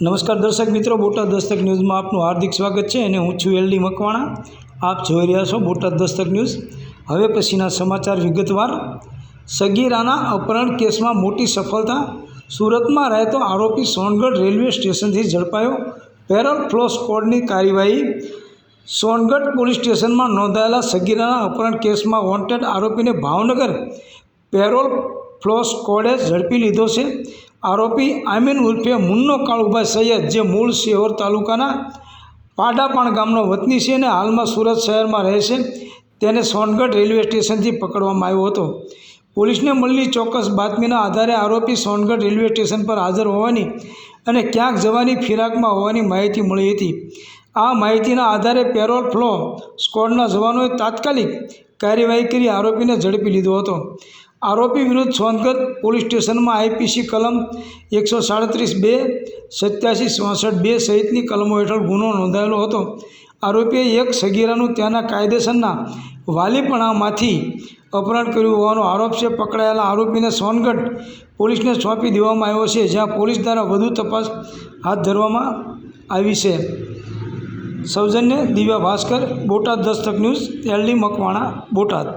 નમસ્કાર દર્શક મિત્રો, બોટાદ દસ્તક ન્યૂઝમાં આપનું હાર્દિક સ્વાગત છે અને હું છું એલડી મકવાણા. આપ જોઈ રહ્યા છો બોટાદ દસ્તક ન્યૂઝ. હવે પછીના સમાચાર વિગતવાર. સગીરાના અપહરણ કેસમાં મોટી સફળતા. સુરતમાં રહેતો આરોપી સોનગઢ રેલવે સ્ટેશનથી ઝડપાયો. પેરોલ ફ્લો સ્કોડની કાર્યવાહી. સોનગઢ પોલીસ સ્ટેશનમાં નોંધાયેલા સગીરાના અપહરણ કેસમાં વોન્ટેડ આરોપીને ભાવનગર પેરોલ ફ્લો સ્કોડે ઝડપી લીધો છે. આરોપી આમીન ઉર્ફે મુન્નો કાળુભાઈ સૈયદ, જે મૂળ શિહોર તાલુકાના પાડાપાણ ગામનો વતની છે અને હાલમાં સુરત શહેરમાં રહે છે. તેને સોનગઢ રેલવે સ્ટેશનથી પકડવામાં આવ્યો હતો. પોલીસને મળેલી ચોક્કસ બાતમીના આધારે આરોપી સોનગઢ રેલવે સ્ટેશન પર હાજર હોવાની અને ક્યાંક જવાની ફિરાકમાં હોવાની માહિતી મળી હતી. આ માહિતીના આધારે પેરોલ ફ્લો સ્કોડના જવાનોએ તાત્કાલિક કાર્યવાહી કરી આરોપીને ઝડપી લીધો હતો. આરોપી વિરુદ્ધ સોનગઢ પોલીસ સ્ટેશનમાં આઈપીસી કલમ એકસો સાડત્રીસ બે, સત્યાસી ચોસઠ બે સહિતની કલમો હેઠળ ગુનો નોંધાયેલો હતો. આરોપીએ એક સગીરાનું ત્યાંના કાયદેસરના વાલીપણામાંથી અપહરણ કર્યું હોવાનો આરોપ છે. પકડાયેલા આરોપીને સોનગઢ પોલીસને સોંપી દેવામાં આવ્યો છે, જ્યાં પોલીસ દ્વારા વધુ તપાસ હાથ ધરવામાં આવી છે. સૌજન્ય દિવ્યા ભાસ્કર, બોટાદ દસ્તક ન્યૂઝ, એલડી મકવાણા, બોટાદ.